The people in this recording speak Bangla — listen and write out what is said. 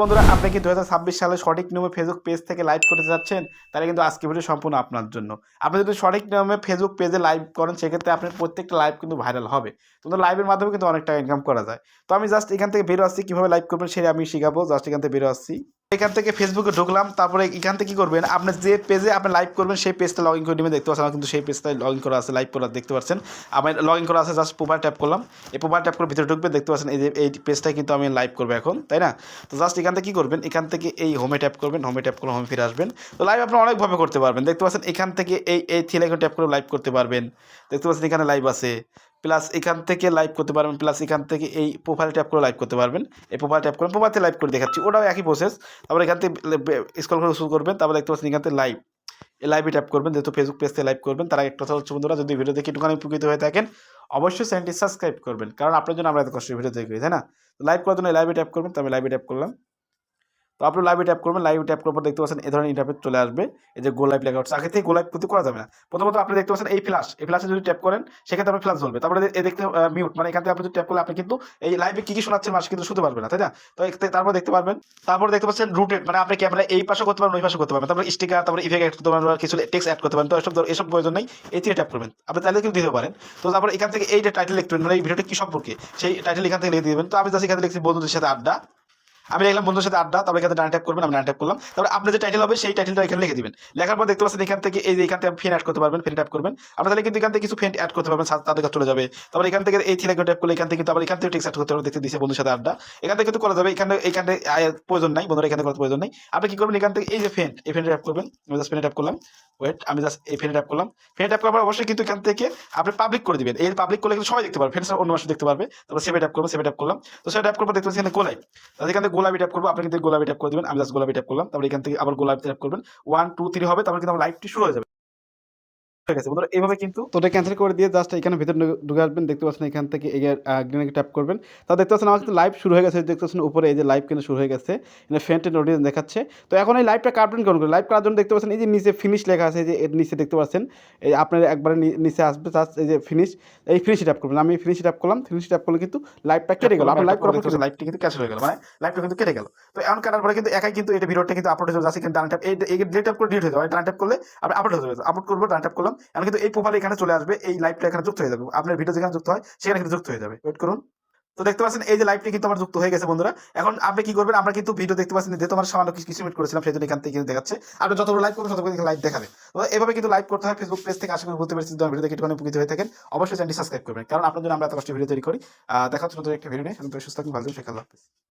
বন্ধুরা, আপনি কি দু হাজার ছাব্বিশ সালে সঠিক নিয়মে ফেসবুক পেজ থেকে লাইভ করতে যাচ্ছেন? তাহলে কিন্তু আজকে ভিডিও সম্পূর্ণ আপনার জন্য। আপনি যদি সঠিক নিয়মে ফেসবুক পেজে লাইভ করেন, সেক্ষেত্রে আপনার প্রত্যেকটা লাইভ কিন্তু ভাইরাল হবে। তোমাদের লাইভের মাধ্যমে কিন্তু অনেক টাকা ইনকাম করা যায়। তো আমি জাস্ট এখান থেকে বেরো আসছি। কীভাবে লাইভ করবেন সেটা আমি শিখাবো। জাস্ট এখান থেকে বেরো আসছি। এখান থেকে ফেসবুকে ঢুকলাম, তারপরে এখান থেকে কি করবেন? আপনি যে পেজে আপনি লাইভ করবেন, সেই পেজটা লগ ইন করে নেবেন। দেখতে পাচ্ছেন আমার কিন্তু সেই পেজটাই লগ ইন করা আছে লাইভ করা দেখতে পাচ্ছেন। আমি লগ ইন করা আছে জাস্ট প্রোফাইল ট্যাপ করলাম। এই প্রোফাইল ট্যাপ করে ভিতরে ঢুকবেন দেখতে পাচ্ছেন এই যে, এই পেজটাই কিন্তু আমি লাইভ করব এখন, তাই না? তো জাস্ট এখান থেকে কী করবেন? এখান থেকে এই হোমে ট্যাপ করবেন হোমে ট্যাপ করে হোমে ফিরে আসবেন। তো লাইভ আপনি অনেকভাবে করতে পারবেন। দেখতে পাচ্ছেন এখান থেকে এই এই থ্রি লাইকন ট্যাপ করে লাইভ করতে পারবেন। দেখতে পাচ্ছেন এখানে লাইভ আছে। প্লাস এখান থেকে লাইভ করতে পারবেন প্লাস এখান থেকে এই প্রোফাইল ট্যাপ করে লাইভ করতে পারবেন। এই প্রোফাইল ট্যাপ করে প্রোফাইলতে লাইভ করে দেখাচ্ছি। ওটাও একই প্রসেস তারপরে এখান থেকে স্ক্রল করে শুরু করবেন, তারপরে দেখতে পাচ্ছেন এখান থেকে লাইভ এই লাইভে ট্যাপ করবেন, যেহেতু ফেসবুক পেজ থেকে লাইভ করবেন, তার একটা কথা হচ্ছে বন্ধুরা, যদি ভিডিও দেখে একটুখানি উপকৃত হয়ে থাকেন, অবশ্যই চ্যানেলটি সাবস্ক্রাইব করবেন। কারণ আপনার জন্য আমরা এত কষ্ট ভিডিও তৈরি করি তাই না? লাইভ করার জন্য লাইভে ট্যাপ করবেন, তো আমি লাইভে ট্যাপ করলাম। তো আপনি লাইভে ট্যাপ করবেন লাইভে ট্যাপ করার পর দেখতে পাচ্ছেন এই ধরনের ইন্টারফেস চলে আসবে। এই যে গোল লাইভ লেখা হচ্ছে আগে থেকে গোল লাইভ করতে করা যাবে না। প্রথমত আপনি দেখতে পাচ্ছেন এই ফ্ল্যাশ এই ফ্ল্যাশে যদি ট্যাপ করেন, সেক্ষেত্রে আপনার ফ্ল্যাশ জ্বলবে। তারপরে এই দেখতে মিউট মানে এখান থেকে আপনি যদি ট্যাপ করলে, আপনি কিন্তু এই লাইভে কি কি শোনাচ্ছেন মানুষ কিন্তু শুনতে পারবে না, তাই না? তো তারপর দেখতে পারবেন, তারপর দেখতে পাচ্ছেন রুটেড মানে আপনি ক্যামেরা এই পাশে করতে পারবেন ওই পাশে করতে পারবেন। তারপর স্টিকার তারপর ইফেক্ট অ্যাড করতে পারবেন কিছু টেক্সট অ্যাড করতে পারেন, তো এসব এসব প্রয়োজন নেই, এই থেকে ট্যাপ করবেন। আপনি তাহলে কিন্তু দিতে পারেন। তো তারপর এখান থেকে এই যে টাইটেল লিখবেন মানে এই ভিডিওটা কি সম্পর্কে, সেই টাইটেল এখান থেকে লিখে দিবেন। তো আমি জাস্ট এখানে লিখছি বন্ধুদের সাথে আড্ডা। আমি লিখলাম বন্ধুর সাথে আড্ডা তারপরে এখানে ডান ট্যাপ করবেন আমি ডান ট্যাপ করলাম তারপরে আপনার যে টাইটেল হবে সেই টাইটেলটা এখানে লিখে দিবেন লেখার পর দেখতে পাচ্ছেন এখান থেকে এই এখান থেকে ফেন অ্যাড করতে পারবেন ফেন ট্যাপ করবেন আপনার তাহলে কিন্তু এখান থেকে কিছু ফেন অ্যাড করতে পারবেন তাদের কাছে চলে যাবে তারপর এখান থেকে এই থ্রি ট্যাপ করলে এখান থেকে কিন্তু আবার এখান থেকে টেক্সট করতে পারবেন দেখতে দিচ্ছে বন্ধুর সাথে আড্ডা এখান থেকে কিন্তু করা যাবে এখানে এখানে প্রয়োজন নাই বন্ধুরা এখানে করার প্রয়োজন নাই আপনি কি করবেন এখান থেকে এই যে ফেন এই ফেন ট্যাপ করবেন আমি জাস্ট ফেন ট্যাপ করলাম ওয়েট আমি জাস্ট এই ফেনে ট্যাপ করলাম ফেনে ট্যাপ করার অবশ্যই কিন্তু এখান থেকে আপনি পাবলিক করে দিবেন এই পাবলিক করলে কিন্তু সবাই দেখতে পারবে ফ্রেন্ডস অন্য মানুষ দেখতে পারবে তারপর সেভে ট্যাপ করব সেভে ট্যাপ করলাম তো সেভে ট্যাপ করব দেখতে পাচ্ছি এখানে গোলাই তাহলে এখান থেকে গোলাপি ট্যাপ করব, আপনি কিন্তু গোলাপি ট্যাপ করে দেবেন, আমি জাস্ট গোলাপি ট্যাপ করলাম, তারপর এখান থেকে আবার গোলাপি ট্যাপ করবেন। ওয়ান টু থ্রি হবে, তারপর কিন্তু আমার লাইভটি শুরু হয়ে যাবে। ঠিক আছে বন্ধুরা এইভাবে কিন্তু তো ওটা ক্যান্সেল করে দিয়ে জাস্ট এখানে ভিতরে ঢুকে- আসবেন দেখতে পাচ্ছেন এখান থেকে গ্রিনে ট্যাপ করবেন। তা দেখতে পাচ্ছেন আমার কিন্তু লাইভ শুরু হয়ে গেছে দেখতে পাচ্ছেন উপরে এই যে লাইভ কিন্তু শুরু হয়ে গেছে। এখানে ফ্রেন্টের নোটিফিকেশন দেখাচ্ছে। তো এখন এই লাইভটা কাটবেন কেমন করে? লাইভ করার জন্য দেখতে পাচ্ছেন এই যে নিচে ফিনিশ লেখা আছে যে এর নিচে দেখতে পাচ্ছেন এই আপনার একবারে নিচে আসবে জাস্ট এই যে ফিনিশ এই ফিনিশ ট্যাপ করবেন। আমি ফিনিশ ট্যাপ করলাম ফিনিশ ট্যাপ করলে কিন্তু লাইভটা কেটে গেল। আপনার লাইভ করার লাইভটি কিন্তু ক্যান্সেল হয়ে গেল। মানে লাইভটা কিন্তু কেটে গেল। তো এমন কাটার পরে কিন্তু একাই কিন্তু এটা ভিডিওটা কিন্তু আপলোড হয়ে যাবে। জাস্ট এখানে ডান ট্যাপ এই এই ট্যাপ করে ডিলিট হয়ে যাবে। ডান ট্যাপ করলে আপনি আপলোড হয়ে যাবে। আপলোড করব ডান ট্যাপ করলাম। এখন কিন্তু এই প্রোফাইল এখানে চলে আসবে, এই লাইভটা এখানে যুক্ত হয়ে যাবে। আপনার ভিডিও যেখানে যুক্ত হয়, সেখানে কিন্তু যুক্ত হয়ে যাবে। ওয়েট করুন। তো দেখতে পাচ্ছেন, এই যে লাইভটি কিন্তু আমার যুক্ত হয়ে গেছে বন্ধুরা। এখন আপনি কি করবেন, আমরা কিন্তু ভিডিও দেখতে পাচ্ছেন যেহেতু আমার সামান্য কিছু মিনিট করেছিলাম সেই জন্য এখান থেকে কিন্তু দেখাচ্ছে। আপনি যতগুলো লাইভ করবেন, ততগুলো লাইভ দেখাবে। তো এভাবে কিন্তু লাইভ করতে হয় ফেসবুক পেজ থেকে, আশা করি বুঝতে পারছি ভিডিও দেখে একটুখানি উপকৃত হয়ে থাকেন। অবশ্যই চ্যানেলটি সাবস্ক্রাইব করবেন, কারণ আপনার জন্য আমরা এত কষ্ট ভিডিও তৈরি করি। দেখা হচ্ছে নতুন একটা ভিডিও নিয়ে। সুস্থ থাকুন, ভালো থাকুন হাফিজ।